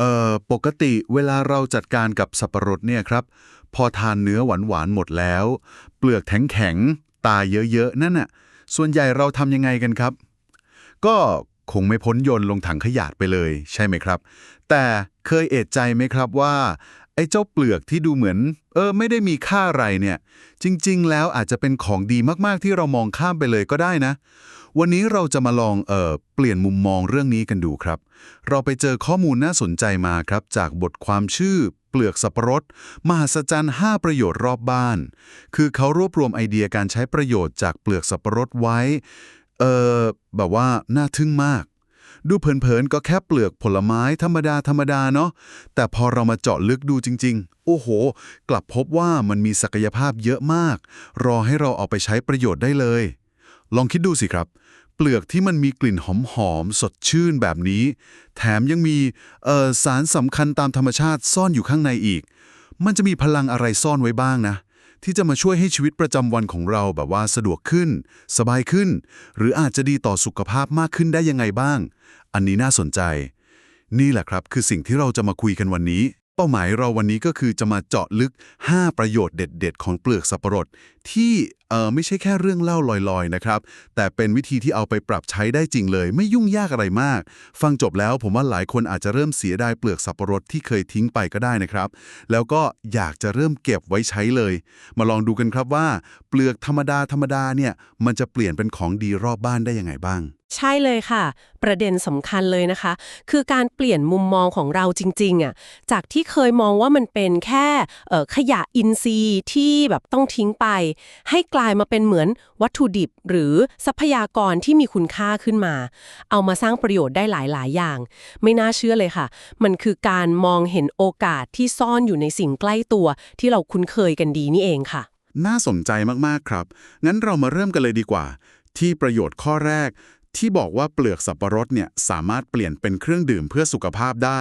เอ่อปกติเวลาเราจัดการกับสับปะรดเนี่ยครับ พอทานเนื้อหวานๆหมดแล้ว เปลือกแข็งๆตาเยอะๆนั่นน่ะส่วนใหญ่เราทำยังไงกันครับ ก็คงไม่พ้นโยนลงถังขยะไปเลย ใช่ไหมครับ แต่เคยเอะใจไหมครับว่า ไอ้เจ้าเปลือกที่ดูเหมือน เออ ไม่ได้มีค่าอะไรเนี่ย จริง ๆ แล้วอาจจะเป็นของดีมากๆที่เรามองข้ามไปเลยก็ได้นะ วันนี้เราจะมาลองเออเปลี่ยนมุมมองเรื่องนี้กันดูครับ เราไปเจอข้อมูลน่าสนใจมาครับ จากบทความชื่อ เปลือกสับปะรด มหัศจรรย์ 5 ประโยชน์รอบบ้าน คือเขารวบรวมไอเดียการใช้ประโยชน์จากเปลือกสับปะรดไว้ เออแบบว่าน่าทึ่งมาก ดูเผินๆ ก็แค่เปลือกผลไม้ธรรมดาธรรมดาเนาะ แต่พอเรามาเจาะลึกดูจริง ๆ โอ้โห กลับพบว่ามันมีศักยภาพเยอะมาก รอให้เราเอาไปใช้ประโยชน์ได้เลยลองคิดดูสิครับ เปลือกที่มันมีกลิ่นหอมๆสดชื่นแบบนี้ แถมยังมีสารสำคัญตามธรรมชาติซ่อนอยู่ข้างในอีก มันจะมีพลังอะไรซ่อนไว้บ้างนะ ที่จะมาช่วยให้ชีวิตประจำวันของเราแบบว่าสะดวกขึ้น สบายขึ้น หรืออาจจะดีต่อสุขภาพมากขึ้นได้ยังไงบ้าง อันนี้น่าสนใจ นี่แหละครับคือสิ่งที่เราจะมาคุยกันวันนี้เป้าหมายเราวันนี้ก็คือจะมาเจาะลึก 5 ประโยชน์เด็ด ๆ ของเปลือกสับปะรดที่ เออไม่ใช่แค่เรื่องเล่าลอยๆนะครับ แต่เป็นวิธีที่เอาไปปรับใช้ได้จริงเลย ไม่ยุ่งยากอะไรมาก ฟังจบแล้วผมว่าหลายคนอาจจะเริ่มเสียดายเปลือกสับปะรดที่เคยทิ้งไปก็ได้นะครับ แล้วก็อยากจะเริ่มเก็บไว้ใช้เลย มาลองดูกันครับว่า เปลือกธรรมดาธรรมดาเนี่ยมันจะเปลี่ยนเป็นของดีรอบบ้านได้ยังไงบ้าง ใช่เลยค่ะ ประเด็นสำคัญเลยนะคะ คือการเปลี่ยนมุมมองของเราจริงๆอะจากที่เคยมองว่ามันเป็นแค่เอ่อขยะอินทรีย์ที่แบบต้องทิ้งไป ให้กลลายมาเป็นเหมือนวัตถุดิบหรือทรัพยากรที่มีคุณค่าขึ้นมา เอามาสร้างประโยชน์ได้หลาย ๆ อย่าง ไม่น่าเชื่อเลยค่ะ มันคือการมองเห็นโอกาสที่ซ่อนอยู่ในสิ่งใกล้ตัว ที่เราคุ้นเคยกันดีนี่เองค่ะ น่าสนใจมาก ๆ ครับ งั้นเรามาเริ่มกันเลยดีกว่า ที่ประโยชน์ข้อแรก ที่บอกว่าเปลือกสับปะรดเนี่ยสามารถเปลี่ยนเป็นเครื่องดื่มเพื่อสุขภาพได้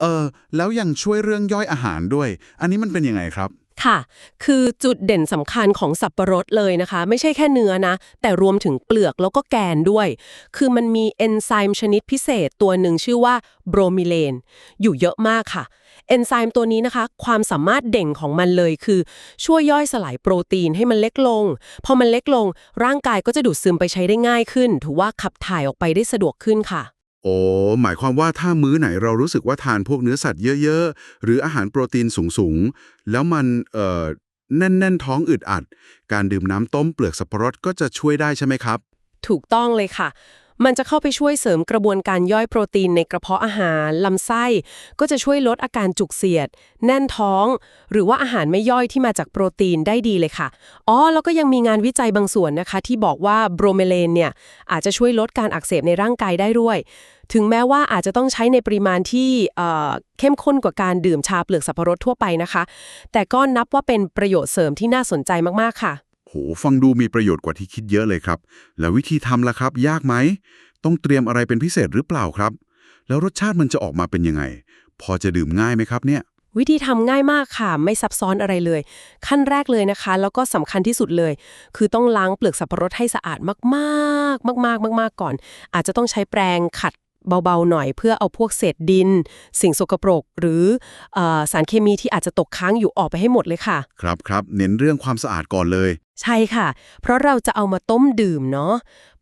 เออแล้วยังช่วยเรื่องย่อยอาหารด้วย อันนี้มันเป็นยังไงครับ ค่ะ คือจุดเด่นสำคัญของสับปะรดเลยนะคะ ไม่ใช่แค่เนื้อนะ แต่รวมถึงเปลือกแล้วก็แกนด้วย คือมันมีเอนไซม์ชนิดพิเศษตัวหนึ่งชื่อว่าโบรมิเลน อยู่เยอะมากค่ะ เอนไซม์ตัวนี้นะคะ ความสามารถเด่งของมันเลยคือ ช่วยย่อยสลายโปรตีนให้มันเล็กลง พอมันเล็กลง ร่างกายก็จะดูดซึมไปใช้ได้ง่ายขึ้น ถือว่าขับถ่ายออกไปได้สะดวกขึ้นค่ะ โอ้หมายความว่าถ้ามื้อไหนเรารู้สึกว่าทานพวกเนื้อสัตว์เยอะ ๆ หรืออาหารโปรตีนสูงๆ แล้วมันเอ่อแน่น ๆ ท้องอึดอัด การดื่มน้ำต้มเปลือกสับปะรดก็จะช่วยได้ใช่ไหมครับ ถูกต้องเลยค่ะ มันจะเข้าไปช่วยเสริมกระบวนการย่อยโปรตีนในกระเพาะอาหารลำไส้ ก็จะช่วยลดอาการจุกเสียด แน่นท้อง หรือว่าอาหารไม่ย่อยที่มาจากโปรตีนได้ดีเลยค่ะอ๋อแล้วก็ยังมีงานวิจัยบางส่วนนะคะ ที่บอกว่าโบรเมเลนเนี่ยอาจจะช่วยลดการอักเสบในร่างกายได้ด้วย ถึงแม้ว่าอาจจะต้องใช้ในปริมาณที่เอ่อเข้มข้นกว่าการดื่มชาเปลือกสับปะรดทั่วไปนะคะ แต่ก็นับว่าเป็นประโยชน์เสริมที่น่าสนใจมากๆค่ะ โหฟังดูมีประโยชน์กว่าที่คิดเยอะเลยครับ แล้ววิธีทำล่ะครับ ยากไหม ต้องเตรียมอะไรเป็นพิเศษหรือเปล่าครับ แล้วรสชาติมันจะออกมาเป็นยังไง พอจะดื่มง่ายไหมครับเนี่ย วิธีทำง่ายมากค่ะ ไม่ซับซ้อนอะไรเลย ขั้นแรกเลยนะคะ แล้วก็สำคัญที่สุดเลย คือต้องล้างเปลือกสับปะรดให้สะอาดมากๆ มากๆ มาก ๆ ก่อน อาจจะต้องใช้แปรงขัด เบาๆหน่อยเพื่อเอาพวกเศษดิน สิ่งสกปรก หรือเออสารเคมีที่อาจจะตกค้างอยู่ออกไปให้หมดเลยค่ะ ครับครับเน้นเรื่องความสะอาดก่อนเลย ใช่ค่ะ เพราะเราจะเอามาต้มดื่มเนาะ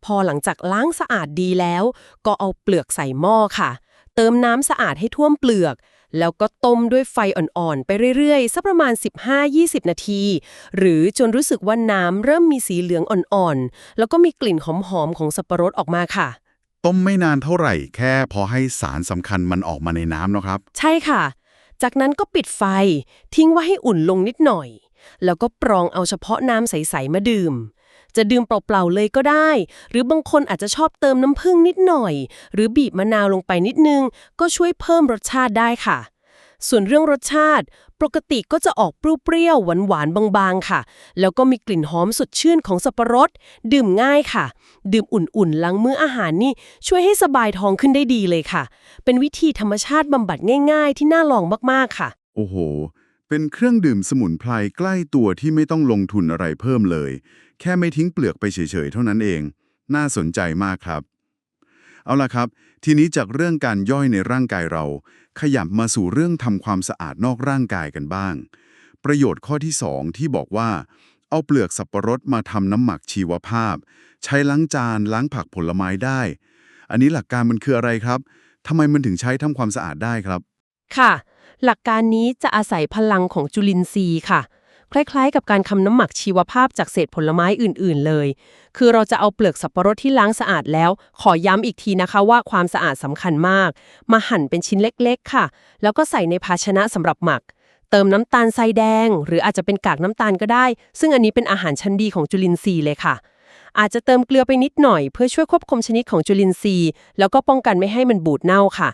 พอหลังจากล้างสะอาดดีแล้ว ก็เอาเปลือกใส่หม้อค่ะ เติมน้ำสะอาดให้ท่วมเปลือก แล้วก็ต้มด้วยไฟอ่อนๆ ไปเรื่อยๆ สักประมาณ 15-20 นาที หรือจนรู้สึกว่าน้ำเริ่มมีสีเหลืองอ่อนๆ แล้วก็มีกลิ่นหอมๆของสับปะรดออกมาค่ะ ต้มไม่นานเท่าไหร่ แค่พอให้สารสำคัญมันออกมาในน้ำนะครับ ใช่ค่ะ จากนั้นก็ปิดไฟ ทิ้งไว้ให้อุ่นลงนิดหน่อย แล้วก็ปรองเอาเฉพาะน้ำใส ๆ มาดื่ม จะดื่มเปล่า ๆ เลยก็ได้ หรือบางคนอาจจะชอบเติมน้ำผึ้งนิดหน่อย หรือบีบมะนาวลงไปนิดนึง ก็ช่วยเพิ่มรสชาติได้ค่ะ ส่วนเรื่องรสชาติ ปกติก็จะออกเปรี้ยวๆหวานๆบางๆค่ะ แล้วก็มีกลิ่นหอมสดชื่นของสับปะรด ดื่มง่ายค่ะ ดื่มอุ่นๆหลังมื้ออาหารนี่ช่วยให้สบายท้องขึ้นได้ดีเลยค่ะ เป็นวิธีธรรมชาติบำบัดง่าย ๆ ที่น่าลองมากๆค่ะ โอ้โห เป็นเครื่องดื่มสมุนไพรใกล้ตัวที่ไม่ต้องลงทุนอะไรเพิ่มเลย แค่ไม่ทิ้งเปลือกไปเฉยๆเท่านั้นเอง น่าสนใจมากครับเอาล่ะครับ ทีนี้จากเรื่องการย่อยในร่างกายเรา ขยับมาสู่เรื่องทำความสะอาดนอกร่างกายกันบ้าง ประโยชน์ข้อที่ 2 ที่บอกว่า เอาเปลือกสับปะรดมาทำน้ำหมักชีวภาพ ใช้ล้างจานล้างผักผลไม้ได้ อันนี้หลักการมันคืออะไรครับทำไมมันถึงใช้ทำความสะอาดได้ครับ ค่ะ หลักการนี้จะอาศัยพลังของจุลินทรีย์ค่ะ คล้ายๆ กับการทำน้ำหมักชีวภาพจากเศษผลไม้อื่นๆเลย คือเราจะเอาเปลือกสับปะรดที่ล้างสะอาดแล้ว ขอย้ำอีกทีนะคะว่าความสะอาดสำคัญมาก มาหั่นเป็นชิ้นเล็กๆ ค่ะ แล้วก็ใส่ในภาชนะสำหรับหมัก เติมน้ำตาลทรายแดง หรืออาจจะเป็นกากน้ำตาลก็ได้ ซึ่งอันนี้เป็นอาหารชั้นดีของจุลินทรีย์เลยค่ะ อาจจะเติมเกลือไปนิดหน่อยเพื่อช่วยควบคุมชนิดของจุลินทรีย์ แล้วก็ป้องกันไม่ให้มันบูดเน่าค่ะ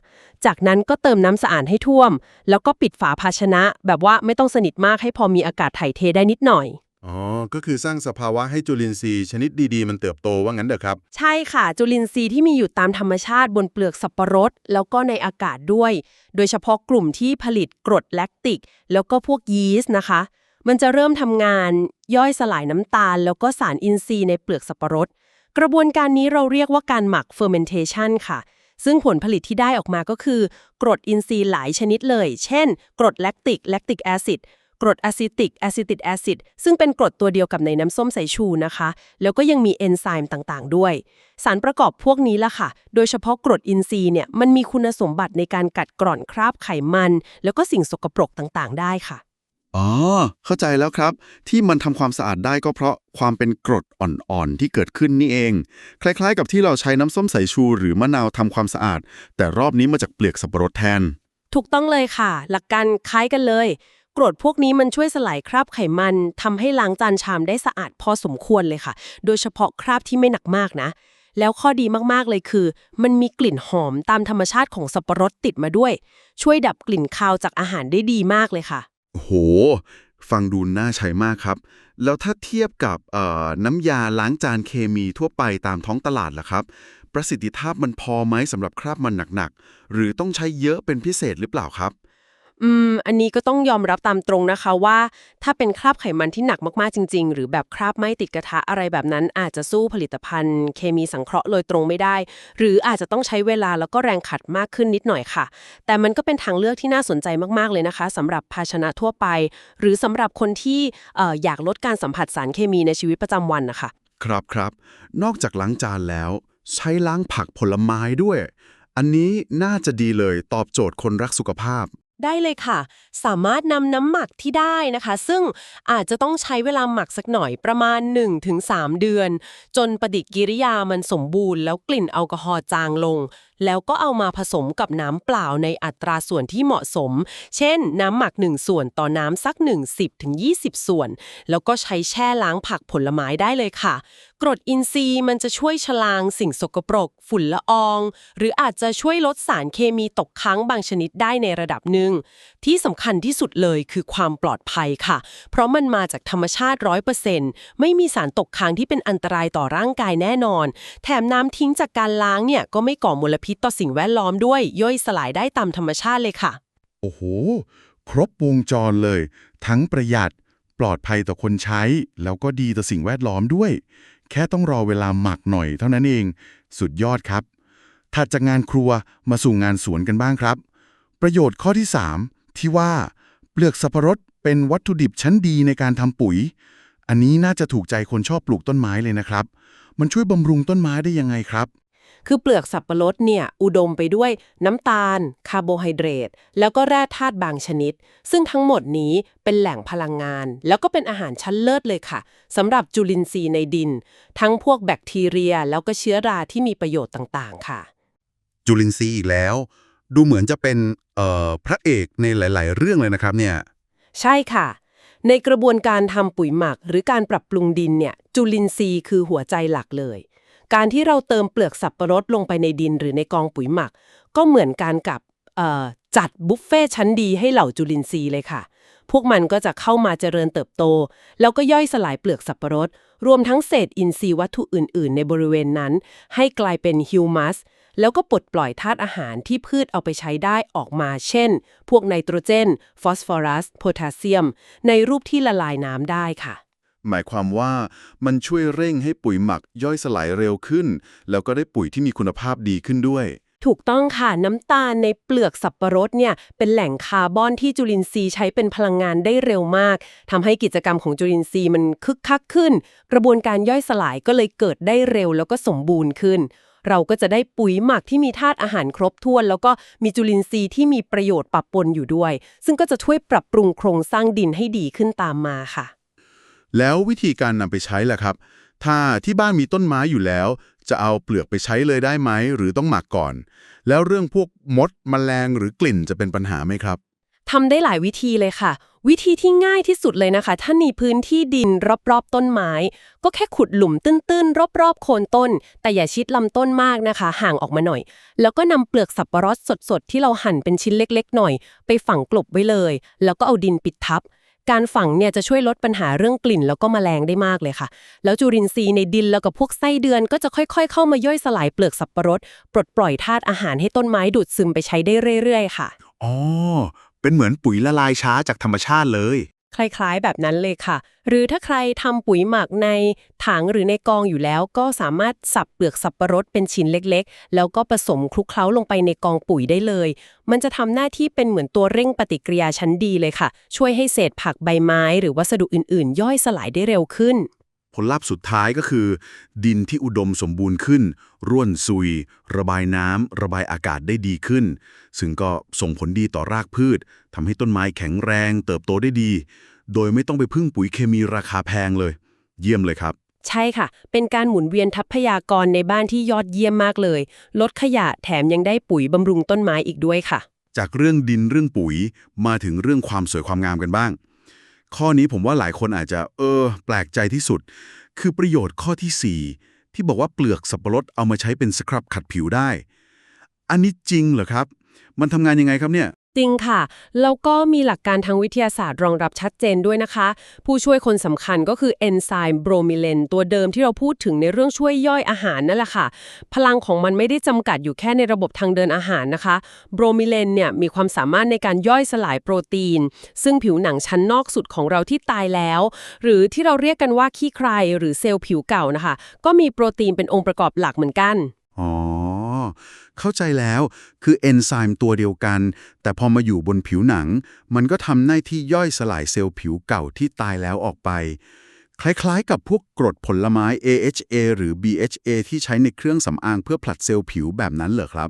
จากนั้นก็เติมน้ำสะอาดให้ท่วม แล้วก็ปิดฝาภาชนะ แบบว่าไม่ต้องสนิทมากให้พอมีอากาศถ่ายเทได้นิดหน่อยอ๋อ ก็คือสร้างสภาวะให้จุลินทรีย์ชนิดดีๆ มันเติบโตว่างั้นเด้อครับ ใช่ค่ะ จุลินทรีย์ที่มีอยู่ตามธรรมชาติบนเปลือกสับปะรด แล้วก็ในอากาศด้วย โดยเฉพาะกลุ่มที่ผลิตกรดแลคติก แล้วก็พวกยีสต์นะคะ มันจะเริ่มทำงานย่อยสลายน้ำตาล แล้วก็สารอินทรีย์ในเปลือกสับปะรด กระบวนการนี้เราเรียกว่าการหมัก fermentation ค่ะ ซึ่งผลผลิตที่ได้ออกมาก็คือ กรดอินทรีย์หลายชนิดเลย เช่น กรดแลคติกแลคติกแอซิดกรดอะซิติกแอซิติกแอซิดซึ่งเป็นกรดตัวเดียวกับในน้ำส้มสายชูนะคะ แล้วก็ยังมีเอนไซม์ต่างๆ ด้วย สารประกอบพวกนี้ล่ะค่ะ โดยเฉพาะกรดอินทรีย์เนี่ยมันมีคุณสมบัติในการกัดกร่อนคราบไขมัน แล้วก็สิ่งสกปรกต่างๆ ได้ค่ะ อ๋อ เข้าใจแล้วครับ ที่มันทำความสะอาดได้ก็เพราะความเป็นกรดอ่อนๆ ที่เกิดขึ้นนี่เอง คล้ายๆ กับที่เราใช้น้ำส้มสายชูหรือมะนาวทำความสะอาด แต่รอบนี้มาจากเปลือกสับปะรดแทน ถูกต้องเลยค่ะ หลักการคล้ายกันเลย กรดพวกนี้มันช่วยสลายคราบไขมันทำให้ล้างจานชามได้สะอาดพอสมควรเลยค่ะ โดยเฉพาะคราบที่ไม่หนักมากนะ แล้วข้อดีมากๆเลยคือ มันมีกลิ่นหอมตามธรรมชาติของสับปะรดติดมาด้วย ช่วยดับกลิ่นคาวจากอาหารได้ดีมากเลยค่ะ ฟังดูน่าใช้มากครับ แล้วถ้าเทียบกับน้ำยาล้างจานเคมีทั่วไปตามท้องตลาดล่ะครับ ประสิทธิภาพมันพอไหมสำหรับคราบมันหนักๆ หรือต้องใช้เยอะเป็นพิเศษหรือเปล่าครับ อืม อันนี้ก็ต้องยอมรับตามตรงนะคะว่า ถ้าเป็นคราบไขมันที่หนักมากๆจริง ๆ หรือแบบคราบไหม้ติดกระทะอะไรแบบนั้น อาจจะสู้ผลิตภัณฑ์ เคมีสังเคราะห์โดยตรงไม่ได้ หรืออาจจะต้องใช้เวลาแล้วก็แรงขัดมากขึ้นนิดหน่อยค่ะ แต่มันก็เป็นทางเลือกที่น่าสนใจมากๆเลยนะคะสำหรับภาชนะทั่วไป หรือสำหรับคนที่เอ่ออยากลดการสัมผัสสารเคมีในชีวิตประจำวันนะคะครับครับนอกจากล้างจานแล้ว ใช้ล้างผักผลไม้ด้วย อันนี้น่าจะดีเลยตอบโจทย์คนรักสุขภาพ ได้เลยค่ะ สามารถนำน้ำหมักที่ได้นะคะ ซึ่งอาจจะต้องใช้เวลาหมักสักหน่อยประมาณ 1-3 เดือน จนปฏิกิริยามันสมบูรณ์แล้วกลิ่นแอลกอฮอล์จางลง แล้วก็เอามาผสมกับน้ำเปล่าในอัตราส่วนที่เหมาะสม เช่น น้ำหมัก 1 ส่วนต่อน้ำสัก 1 10ถึง20 ส่วน แล้วก็ใช้แช่ล้างผักผลไม้ได้เลยค่ะ กรดอินทรีย์มันจะช่วยชะลางสิ่งสกปรก ฝุ่นละออง หรืออาจจะช่วยลดสารเคมีตกค้างบางชนิดได้ในระดับหนึ่ง ที่สำคัญที่สุดเลยคือความปลอดภัยค่ะ เพราะมันมาจากธรรมชาติ 100%ไม่มีสารตกค้างที่เป็นอันตรายต่อร่างกายแน่นอน แถมน้ำทิ้งจากการล้างเนี่ยก็ไม่ก่อมลพิษต่อสิ่งแวดล้อมด้วยย่อยสลายได้ตามธรรมชาติเลยค่ะ โอ้โห ครบวงจรเลย ทั้งประหยัด ปลอดภัยต่อคนใช้ แล้วก็ดีต่อสิ่งแวดล้อมด้วย แค่ต้องรอเวลาหมักหน่อยเท่านั้นเอง สุดยอดครับ ถัดจากงานครัวมาสู่งานสวนกันบ้างครับ ประโยชน์ข้อที่ 3 ที่ว่า เปลือกสับปะรดเป็นวัตถุดิบชั้นดีในการทำปุ๋ย อันนี้น่าจะถูกใจคนชอบปลูกต้นไม้เลยนะครับ มันช่วยบำรุงต้นไม้ได้ยังไงครับ คือเปลือกสับปะรดเนี่ยอุดมไปด้วยน้ำตาล คาร์โบไฮเดรต แล้วก็แร่ธาตุบางชนิด ซึ่งทั้งหมดนี้เป็นแหล่งพลังงาน แล้วก็เป็นอาหารชั้นเลิศเลยค่ะสำหรับจุลินทรีย์ในดิน ทั้งพวกแบคทีเรีย แล้วก็เชื้อราที่มีประโยชน์ต่างๆ ค่ะ จุลินทรีย์อีกแล้ว ดูเหมือนจะเป็นเอ่อพระเอกในหลาย ๆ เรื่องเลยนะครับเนี่ยใช่ค่ะในกระบวนการทำปุ๋ยหมักหรือการปรับปรุงดินเนี่ยจุลินทรีย์คือหัวใจหลักเลย การที่เราเติมเปลือกสับปะรดลงไปในดินหรือในกองปุ๋ยหมัก ก็เหมือนการกับจัดบุฟเฟ่ชั้นดีให้เหล่าจุลินทรีย์เลยค่ะ พวกมันก็จะเข้ามาเจริญเติบโต แล้วก็ย่อยสลายเปลือกสับปะรด รวมทั้งเศษอินทรีย์วัตถุอื่น ๆ ในบริเวณนั้น ให้กลายเป็นฮิวมัส แล้วก็ปลดปล่อยธาตุอาหารที่พืชเอาไปใช้ได้ออกมา เช่น พวกไนโตรเจน ฟอสฟอรัส โพแทสเซียม ในรูปที่ละลายน้ำได้ค่ะ หมายความว่ามันช่วยเร่งให้ปุ๋ยหมักย่อยสลายเร็วขึ้น แล้วก็ได้ปุ๋ยที่มีคุณภาพดีขึ้นด้วย ถูกต้องค่ะน้ำตาลในเปลือกสับปะรดเนี่ยเป็นแหล่งคาร์บอนที่จุลินทรีย์ใช้เป็นพลังงานได้เร็วมากทำให้กิจกรรมของจุลินทรีย์มันคึกคักขึ้น กระบวนการย่อยสลายก็เลยเกิดได้เร็วแล้วก็สมบูรณ์ขึ้น เราก็จะได้ปุ๋ยหมักที่มีธาตุอาหารครบถ้วน แล้วก็มีจุลินทรีย์ที่มีประโยชน์ปะปนอยู่ด้วย ซึ่งก็จะช่วยปรับปรุงโครงสร้างดินให้ดีขึ้นตามมาค่ะ แล้ววิธีการนำไปใช้ล่ะครับ ถ้าที่บ้านมีต้นไม้อยู่แล้ว จะเอาเปลือกไปใช้เลยได้ไหม หรือต้องหมักก่อน แล้วเรื่องพวกมดมแมลงหรือกลิ่นจะเป็นปัญหาไหมครับทำได้หลายวิธีเลยค่ะ วิธีที่ง่ายที่สุดเลยนะคะ ถ้ามีพื้นที่ดินรอบๆ ต้นไม้ ก็แค่ขุดหลุมตื้นๆ รอบๆ โคนต้น แต่อย่าชิดลำต้นมากนะคะ ห่างออกมาหน่อย แล้วก็นำเปลือกสับปะรดสดๆ ที่เราหั่นเป็นชิ้นเล็กๆ หน่อย ไปฝังกลบไว้เลย แล้วก็เอาดินปิดทับ การฝังเนี่ยจะช่วยลดปัญหาเรื่องกลิ่นแล้วก็แมลงได้มากเลยค่ะ แล้วจุลินทรีย์ในดินแล้วกับพวกไส้เดือนก็จะค่อยๆ เข้ามาย่อยสลายเปลือกสับปะรด ปลดปล่อยธาตุอาหารให้ต้นไม้ดูดซึมไปใช้ได้เรื่อย ๆ ค่ะ อ๋อ เป็นเหมือนปุ๋ยละลายช้าจากธรรมชาติเลย คล้ายๆ แบบนั้นเลยค่ะ หรือถ้าใครทำปุ๋ยหมักในถังหรือในกองอยู่แล้ว ก็สามารถสับเปลือกสับปะรดเป็นชิ้นเล็กๆ แล้วก็ผสมคลุกเคล้าลงไปในกองปุ๋ยได้เลย มันจะทำหน้าที่เป็นเหมือนตัวเร่งปฏิกิริยาชั้นดีเลยค่ะ ช่วยให้เศษผักใบไม้ หรือวัสดุอื่นๆ ย่อยสลายได้เร็วขึ้น ผลลัพธ์สุดท้ายก็คือ ดินที่อุดมสมบูรณ์ขึ้น ร่วนซุย ระบายน้ำระบายอากาศได้ดีขึ้น ซึ่งก็ส่งผลดีต่อรากพืชทำให้ต้นไม้แข็งแรง เติบโตได้ดี โดยไม่ต้องไปพึ่งปุ๋ยเคมีราคาแพงเลย เยี่ยมเลยครับ ใช่ค่ะ เป็นการหมุนเวียนทรัพยากรในบ้านที่ยอดเยี่ยมมากเลย ลดขยะแถมยังได้ปุ๋ยบำรุงต้นไม้อีกด้วยค่ะ จากเรื่องดินเรื่องปุ๋ยมาถึงเรื่องความสวยความงามกันบ้าง ข้อนี้ผมว่าหลายคนอาจจะ เออ แปลกใจที่สุด คือประโยชน์ข้อที่ 4 ที่บอกว่าเปลือกสับปะรดเอามาใช้เป็นสครับขัดผิวได้ อันนี้จริงเหรอครับ มันทำงานยังไงครับเนี่ย จริงค่ะ แล้วก็มีหลักการทางวิทยาศาสตร์รองรับชัดเจนด้วยนะคะ ผู้ช่วยคนสำคัญก็คือเอนไซม์โบรมิเลนตัวเดิมที่เราพูดถึงในเรื่องช่วยย่อยอาหารนั่นแหละค่ะ พลังของมันไม่ได้จำกัดอยู่แค่ในระบบทางเดินอาหารนะคะ โบรมิเลนเนี่ยมีความสามารถในการย่อยสลายโปรตีน ซึ่งผิวหนังชั้นนอกสุดของเราที่ตายแล้ว หรือที่เราเรียกกันว่าขี้ใครหรือเซลล์ผิวเก่านะคะ ก็มีโปรตีนเป็นองค์ประกอบหลักเหมือนกัน อ๋อ เข้าใจแล้วคือเอนไซม์ตัวเดียวกัน แต่พอมาอยู่บนผิวหนัง มันก็ทำหน้าที่ย่อยสลายเซลล์ผิวเก่าที่ตายแล้วออกไป คล้ายๆ กับพวกกรดผลไม้ AHA หรือ BHA ที่ใช้ในเครื่องสำอางเพื่อผลัดเซลล์ผิวแบบนั้นเหรอครับ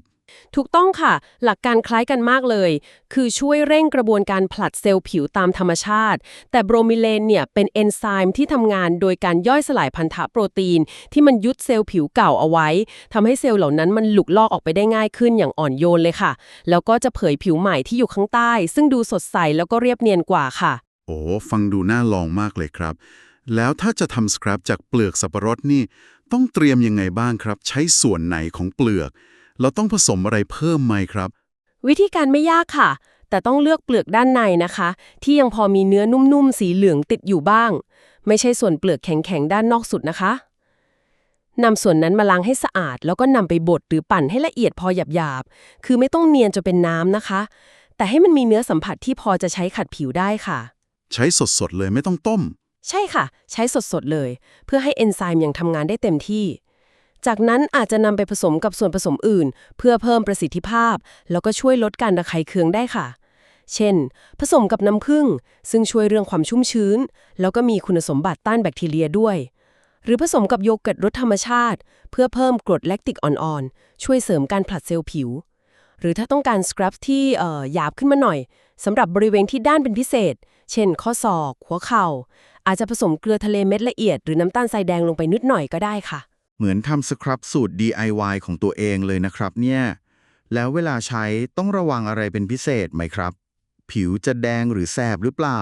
ถูกต้องค่ะ หลักการคล้ายกันมากเลย คือช่วยเร่งกระบวนการผลัดเซลล์ผิวตามธรรมชาติ แต่โบรมิเลนเนี่ยเป็นเอนไซม์ที่ทำงานโดยการย่อยสลายพันธะโปรตีน ที่มันยึดเซลล์ผิวเก่าเอาไว้ทำให้เซลล์เหล่านั้นมันหลุกลอกออกไปได้ง่ายขึ้นอย่างอ่อนโยนเลยค่ะ แล้วก็จะเผยผิวใหม่ที่อยู่ข้างใต้ ซึ่งดูสดใสแล้วก็เรียบเนียนกว่าค่ะ โอ้ฟังดูน่าลองมากเลยครับ แล้วถ้าจะทำสครับจากเปลือกสับปะรดนี่ ต้องเตรียมยังไงบ้างครับ ใช้ส่วนไหนของเปลือก เราต้องผสมอะไรเพิ่มไหมครับ วิธีการไม่ยากค่ะ แต่ต้องเลือกเปลือกด้านในนะคะ ที่ยังพอมีเนื้อนุ่มๆ สีเหลืองติดอยู่บ้าง ไม่ใช่ส่วนเปลือกแข็งๆ ด้านนอกสุดนะคะนำส่วนนั้นมาล้างให้สะอาด แล้วก็นำไปบดหรือปั่นให้ละเอียดพอหยาบๆ คือไม่ต้องเนียนจนเป็นน้ำนะคะ แต่ให้มันมีเนื้อสัมผัสที่พอจะใช้ขัดผิวได้ค่ะ ใช้สดๆเลยไม่ต้องต้ม ใช่ค่ะ ใช้สดๆเลย เพื่อให้เอนไซม์ยังทำงานได้เต็มที่ จากนั้นอาจจะนำไปผสมกับส่วนผสมอื่น เพื่อเพิ่มประสิทธิภาพ แล้วก็ช่วยลดการระคายเคืองได้ค่ะ เช่น ผสมกับน้ำผึ้งซึ่งช่วยเรื่องความชุ่มชื้น แล้วก็มีคุณสมบัติต้านแบคทีเรียด้วย หรือผสมกับโยเกิร์ตรสธรรมชาติ เพื่อเพิ่มกรดแลคติกอ่อนๆ ช่วยเสริมการผลัดเซลล์ผิว หรือถ้าต้องการสครับที่หยาบขึ้นมาหน่อยสำหรับบริเวณที่ด้านเป็นพิเศษ เช่น ข้อศอก หัวเข่า อาจจะผสมเกลือทะเลเม็ดละเอียด หรือน้ำตาลทรายแดงลงไปนิดหน่อยก็ได้ค่ะ เหมือนทำสครับสูตร DIY ของตัวเองเลยนะครับเนี่ยแล้วเวลาใช้ต้องระวังอะไรเป็นพิเศษไหมครับ ผิวจะแดงหรือแสบหรือเปล่า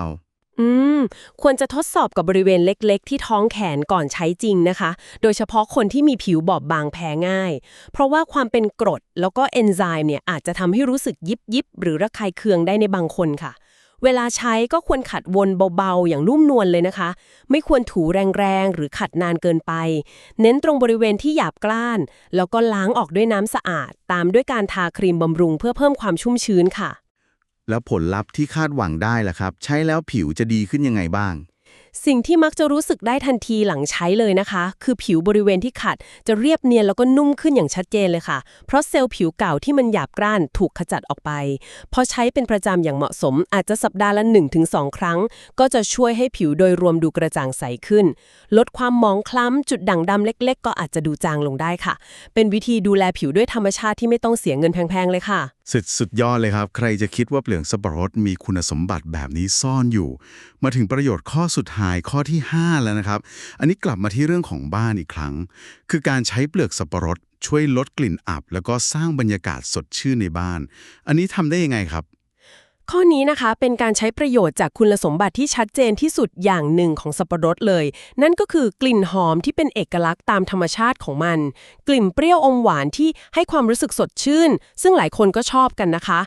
อืม ควรจะทดสอบกับบริเวณเล็ก ๆ ที่ท้องแขนก่อนใช้จริงนะคะ โดยเฉพาะคนที่มีผิวบอบบางแพ้ง่าย เพราะว่าความเป็นกรดแล้วก็เอนไซม์เนี่ยอาจจะทำให้รู้สึกยิบยิบหรือระคายเคืองได้ในบางคนค่ะ เวลาใช้ก็ควรขัดวนเบาๆ อย่างนุ่มนวลเลยนะคะ ไม่ควรถูแรงๆ หรือขัดนานเกินไป เน้นตรงบริเวณที่หยาบกร้าน แล้วก็ล้างออกด้วยน้ำสะอาด ตามด้วยการทาครีมบำรุงเพื่อเพิ่มความชุ่มชื้นค่ะ แล้วผลลัพธ์ที่คาดหวังได้ล่ะครับ ใช้แล้วผิวจะดีขึ้นยังไงบ้าง สิ่งที่มักจะรู้สึกได้ทันทีหลังใช้เลยนะคะ คือผิวบริเวณที่ขัด จะเรียบเนียนแล้วก็นุ่มขึ้นอย่างชัดเจนเลยค่ะ เพราะเซลล์ผิวเก่าที่มันหยาบกร้านถูกขจัดออกไป พอใช้เป็นประจำอย่างเหมาะสม อาจจะสัปดาห์ละ 1-2 ครั้ง ก็จะช่วยให้ผิวโดยรวมดูกระจ่างใสขึ้น ลดความหมองคล้ำจุดด่างดำเล็ก ๆ ก็อาจจะดูจางลงได้ค่ะ เป็นวิธีดูแลผิวด้วยธรรมชาติที่ไม่ต้องเสียเงินแพงๆเลยค่ะ สุดสุดยอดเลยครับ ใครจะคิดว่าเปลือกสับปะรดมีคุณสมบัติแบบนี้ซ่อนอยู่ มาถึงประโยชน์ข้อสุดท้ายข้อที่ 5 แล้วนะครับ อันนี้กลับมาที่เรื่องของบ้านอีกครั้ง คือการใช้เปลือกสับปะรดช่วยลดกลิ่นอับ แล้วก็สร้างบรรยากาศสดชื่นในบ้าน อันนี้ทำได้ยังไงครับ ข้อนี้นะคะเป็นการใช้ประโยชน์จากคุณสมบัติที่ชัดเจนที่สุดอย่างหนึ่งของสับปะรดเลย นั่นก็คือกลิ่นหอมที่เป็นเอกลักษณ์ตามธรรมชาติของมัน กลิ่นเปรี้ยวอมหวานที่ให้ความรู้สึกสดชื่น ซึ่งหลายคนก็ชอบกันนะคะ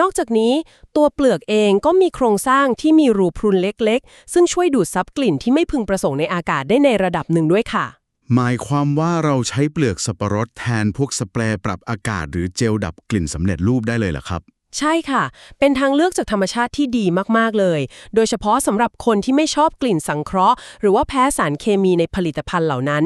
นอกจากนี้ตัวเปลือกเองก็มีโครงสร้างที่มีรูพรุนเล็กๆ ซึ่งช่วยดูดซับกลิ่นที่ไม่พึงประสงค์ในอากาศได้ในระดับหนึ่งด้วยค่ะ หมายความว่าเราใช้เปลือกสับปะรดแทนพวกสเปรย์ปรับอากาศหรือเจลดับกลิ่นสำเร็จรูปได้เลยเหรอครับ ใช่ค่ะ เป็นทางเลือกจากธรรมชาติที่ดีมาก ๆ เลย โดยเฉพาะสำหรับคนที่ไม่ชอบกลิ่นสังเคราะห์ หรือว่าแพ้สารเคมีในผลิตภัณฑ์เหล่านั้น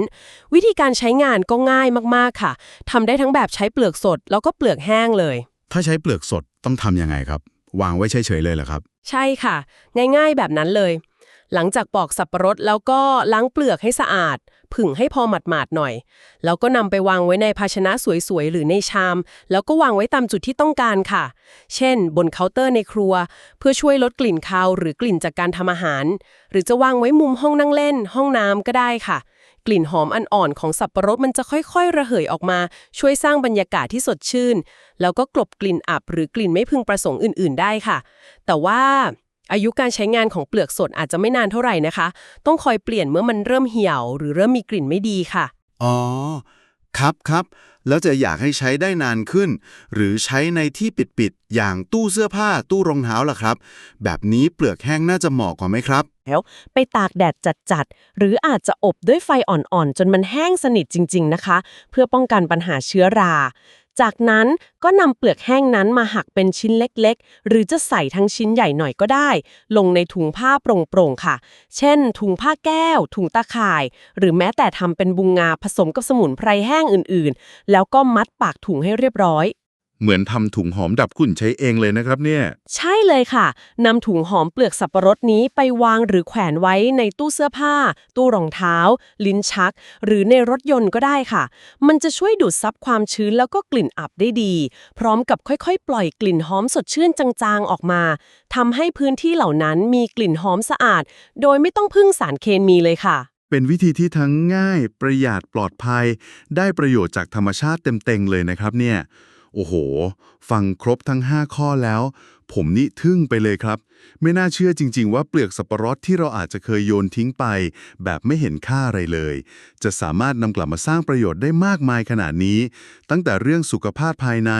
วิธีการใช้งานก็ง่ายมาก ๆ ค่ะ ทำได้ทั้งแบบใช้เปลือกสด แล้วก็เปลือกแห้งเลย ถ้าใช้เปลือกสดต้องทำยังไงครับ วางไว้เฉยๆเลยเหรอครับ ใช่ค่ะ ง่าย ๆ แบบนั้นเลย หลังจากปอกสับปะรดแล้วก็ล้างเปลือกให้สะอาด ผึ่งให้พอหมาดๆหน่อย แล้วก็นำไปวางไว้ในภาชนะสวยๆ หรือในชาม แล้วก็วางไว้ตามจุดที่ต้องการค่ะ เช่น บนเคาน์เตอร์ในครัว เพื่อช่วยลดกลิ่นคาวหรือกลิ่นจากการทำอาหาร หรือจะวางไว้มุมห้องนั่งเล่น ห้องน้ำก็ได้ค่ะ กลิ่นหอมอ่อนๆของสับปะรดมันจะค่อยๆ ระเหยออกมา ช่วยสร้างบรรยากาศที่สดชื่น แล้วก็กลบกลิ่นอับหรือกลิ่นไม่พึงประสงค์อื่น ๆ ได้ค่ะ แต่ว่า อายุการใช้งานของเปลือกสดอาจจะไม่นานเท่าไหร่นะคะ ต้องคอยเปลี่ยนเมื่อมันเริ่มเหี่ยว หรือเริ่มมีกลิ่นไม่ดีค่ะ อ๋อ ครับครับแล้วจะอยากให้ใช้ได้นานขึ้น หรือใช้ในที่ปิดๆอย่างตู้เสื้อผ้าตู้รองเท้าล่ะครับ แบบนี้เปลือกแห้งน่าจะเหมาะกว่าไหมครับ แล้วไปตากแดดจัดๆ หรืออาจจะอบด้วยไฟอ่อนๆ จนมันแห้งสนิทจริง ๆ นะคะ เพื่อป้องกันปัญหาเชื้อรา จากนั้นก็นำเปลือกแห้งนั้นมาหักเป็นชิ้นเล็กๆ หรือจะใส่ทั้งชิ้นใหญ่หน่อยก็ได้ ลงในถุงผ้าโปร่งๆค่ะ เช่น ถุงผ้าแก้ว ถุงตาข่าย หรือแม้แต่ทำเป็นบุงงาผสมกับสมุนไพรแห้งอื่นๆ แล้วก็มัดปากถุงให้เรียบร้อย เหมือนทำถุงหอมดับกลิ่นใช้เองเลยนะครับเนี่ย ใช่เลยค่ะนำถุงหอมเปลือกสับปะรดนี้ไปวางหรือแขวนไว้ในตู้เสื้อผ้า ตู้รองเท้า ลิ้นชัก หรือในรถยนต์ก็ได้ค่ะ มันจะช่วยดูดซับความชื้นแล้วก็กลิ่นอับได้ดี พร้อมกับค่อยๆ ปล่อยกลิ่นหอมสดชื่นจางๆออกมาทำให้พื้นที่เหล่านั้นมีกลิ่นหอมสะอาด โดยไม่ต้องพึ่งสารเคมีเลยค่ะ เป็นวิธีที่ทั้งง่าย ประหยัดปลอดภัย ได้ประโยชน์จากธรรมชาติเต็มๆเลยนะครับเนี่ย โอ้โห ฟังครบทั้ง 5 ข้อแล้วผมนี่ทึ่งไปเลยครับ ไม่น่าเชื่อจริง ๆ ว่าเปลือกสับปะรดที่เราอาจจะเคยโยนทิ้งไป แบบไม่เห็นค่าอะไรเลย จะสามารถนำกลับมาสร้างประโยชน์ได้มากมายขนาดนี้ ตั้งแต่เรื่องสุขภาพภายใน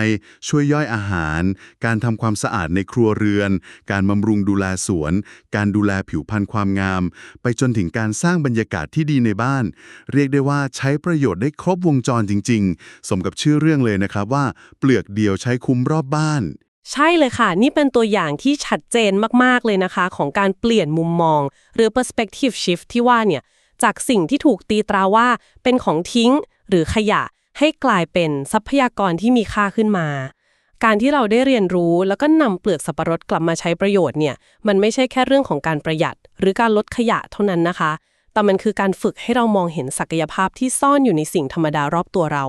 ช่วยย่อยอาหาร การทำความสะอาดในครัวเรือน การบำรุงดูแลสวน การดูแลผิวพรรณความงาม ไปจนถึงการสร้างบรรยากาศที่ดีในบ้าน เรียกได้ว่าใช้ประโยชน์ได้ครบวงจรจริง ๆ สมกับชื่อเรื่องเลยนะครับว่า เปลือกเดียวใช้คุ้มรอบบ้าน ใช่เลยค่ะ นี่เป็นตัวอย่างที่ชัดเจนมาก ๆ เลยนะคะ ของการเปลี่ยนมุมมอง หรือ perspective shift ที่ว่าเนี่ย จากสิ่งที่ถูกตีตราว่า เป็นของทิ้ง หรือขยะ ให้กลายเป็นทรัพยากรที่มีค่าขึ้นมา การที่เราได้เรียนรู้แล้วก็นำเปลือกสับปะรดกลับมาใช้ประโยชน์เนี่ย มันไม่ใช่แค่เรื่องของการประหยัด หรือการลดขยะเท่านั้นนะคะ แต่มันคือการฝึกให้เรามองเห็นศักยภาพที่ซ่อนอยู่ในสิ่งธรรมดารอบตัวเรา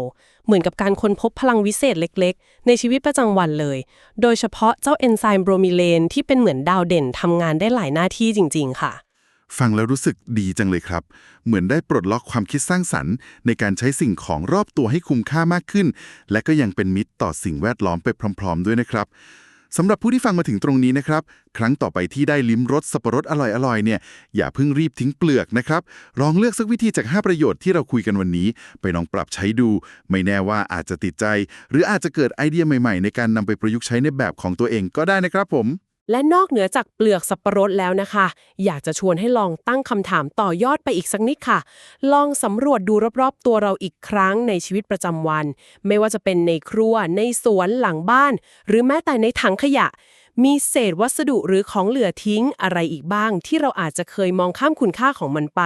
เหมือนกับการค้นพบพลังวิเศษเล็กๆ ในชีวิตประจำวันเลย โดยเฉพาะเจ้าเอนไซม์โบรมิเลนที่เป็นเหมือนดาวเด่นทำงานได้หลายหน้าที่จริง ๆ ค่ะ ฟังแล้วรู้สึกดีจังเลยครับ เหมือนได้ปลดล็อกความคิดสร้างสรรค์ ในการใช้สิ่งของรอบตัวให้คุ้มค่ามากขึ้น และก็ยังเป็นมิตรต่อสิ่งแวดล้อมไปพร้อม ๆ ด้วยนะครับ สำหรับผู้ที่ฟังมาถึงตรงนี้นะครับ ครั้งต่อไปที่ได้ลิ้มรสสับปะรดอร่อยๆเนี่ยอย่าเพิ่งรีบทิ้งเปลือกนะครับ ลองเลือกสักวิธีจาก 5 ประโยชน์ที่เราคุยกันวันนี้ ไปลองปรับใช้ดู ไม่แน่ว่าอาจจะติดใจ หรืออาจจะเกิดไอเดียใหม่ๆ ในการนำไปประยุกต์ใช้ในแบบของตัวเองก็ได้นะครับผม และนอกเหนือจากเปลือกสับปะรดแล้วนะคะ อยากจะชวนให้ลองตั้งคำถามต่อยอดไปอีกสักนิดค่ะ ลองสำรวจดูรอบๆ ตัวเราอีกครั้งในชีวิตประจำวัน ไม่ว่าจะเป็นในครัวในสวนหลังบ้าน หรือแม้แต่ในถังขยะ มีเศษวัสดุหรือของเหลือทิ้งอะไรอีกบ้าง ที่เราอาจจะเคยมองข้ามคุณค่าของมันไป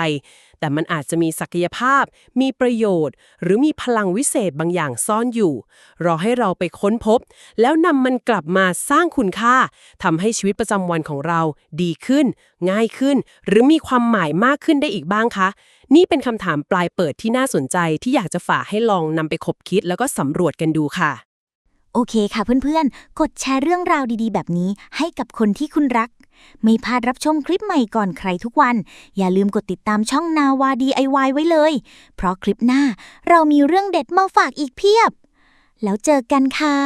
แต่มันอาจจะมีศักยภาพ มีประโยชน์ หรือมีพลังวิเศษบางอย่างซ่อนอยู่ รอให้เราไปค้นพบ แล้วนำมันกลับมาสร้างคุณค่าทำให้ชีวิตประจำวันของเราดีขึ้น ง่ายขึ้น หรือมีความหมายมากขึ้นได้อีกบ้างคะ นี่เป็นคำถามปลายเปิดที่น่าสนใจที่อยากจะฝากให้ลองนำไปคบคิดแล้วก็สำรวจกันดูค่ะ โอเคค่ะเพื่อนๆ กดแชร์เรื่องราวดีๆ แบบนี้ให้กับคนที่คุณรัก ไม่พลาดรับชมคลิปใหม่ก่อนใครทุกวัน อย่าลืมกดติดตามช่องนาวา DIY ไว้เลย เพราะคลิปหน้าเรามีเรื่องเด็ดมาฝากอีกเพียบ แล้วเจอกันค่ะ